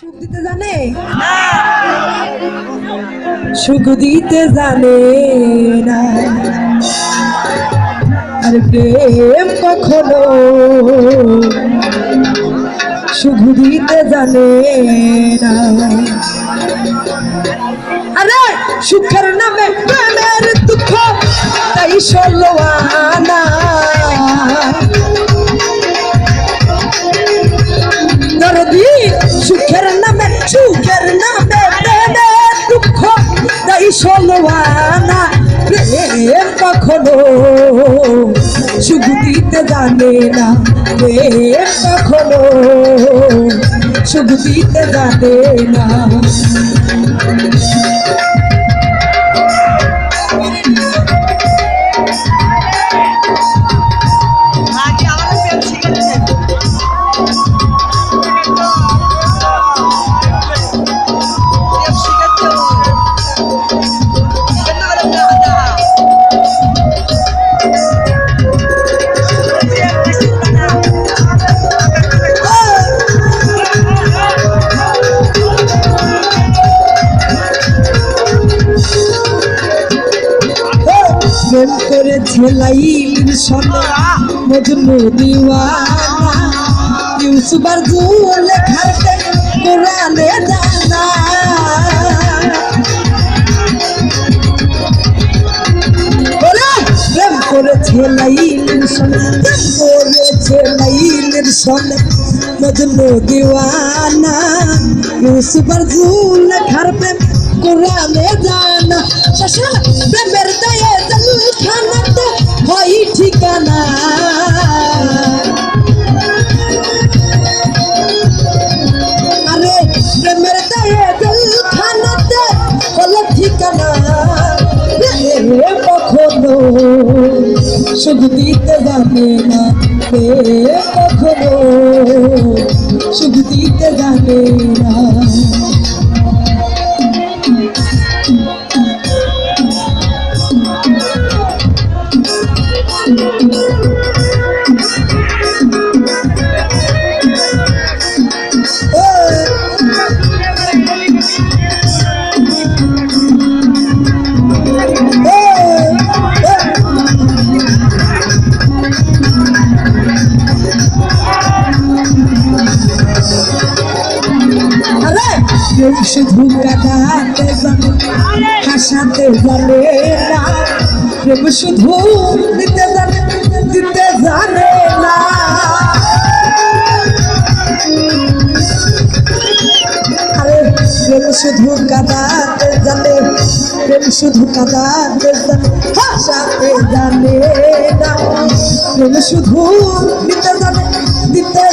সুখ দিতে জানে? না। আর প্রেম কখনো সুখ দিতে জানে না। আরে, সুখের নামে প্রেমের দুঃখ, তাই ষোলো আনা। দরদি সুখের নামে সুখের নামে প্রেমের দুঃখ তাই সলওয়ানা প্রেম কখনো সুখ দিতে জানে না, প্রেম কখনো সুখ দিতে জানে না। প্রেম লাইল সনে মজনু দিওয়ানা। ইউসুফার জুল খাতে কোরআনে জানা। প্রেম করেছে লাইল সনে প্রেম করেছে লাইলের সনে মজনু দিওয়ানা। ইউসুফার জুল খাতে কোরআনে জানা। শাসন প্রেমের দয়ে জল হয় ঠিকানা। আরে প্রেমের দয়ে জল খানাতে হলো ঠিকানা। কখনো সুখ দিতে জানে না। কখনো সুখ দিতে জানে না। কেউ শুধু কাটাতে জানে হাসাতে জানে না কেউ শুধু দিতে জানে দিতে জানে না আরে প্রেম শুধু কাদাতে জানে প্রেম শুধু কাদাতে জানে হাসাতে জানে না প্রেম শুধু দিতে জানে দিতে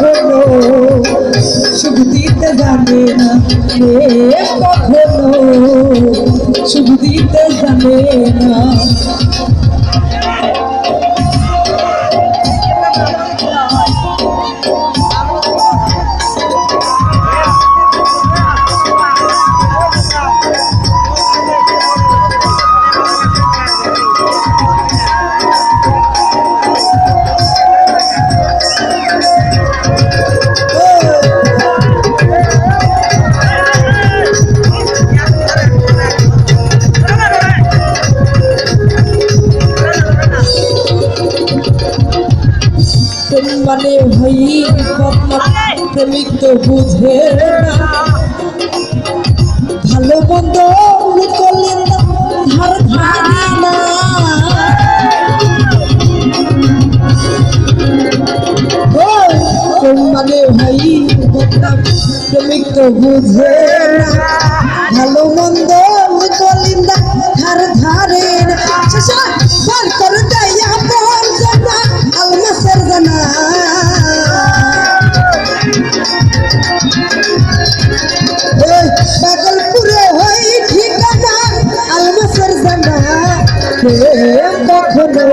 কখনো সুখ দিতে জানে না এ কখনো সুখ দিতে জানে না। প্রেম হই প্রেমিক তো বুঝে ভালো মন্দ করলেন ধার ধারি হই প্রেমিক তো বুঝে ভালো প্রেম কখনো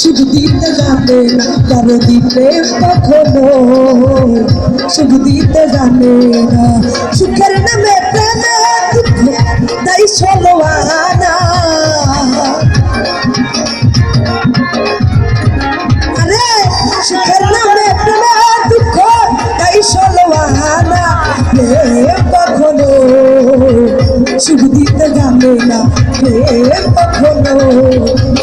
সুখ দিতে জানে না কারও দিতে কখনো সুখ দিতে জানে না। সুখের নামে প্রেম কখনো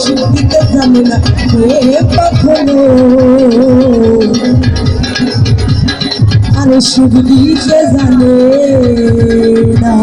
সুখ দিতে জানে না প্রেম কখনো আরে সুখ দিতে জানে না।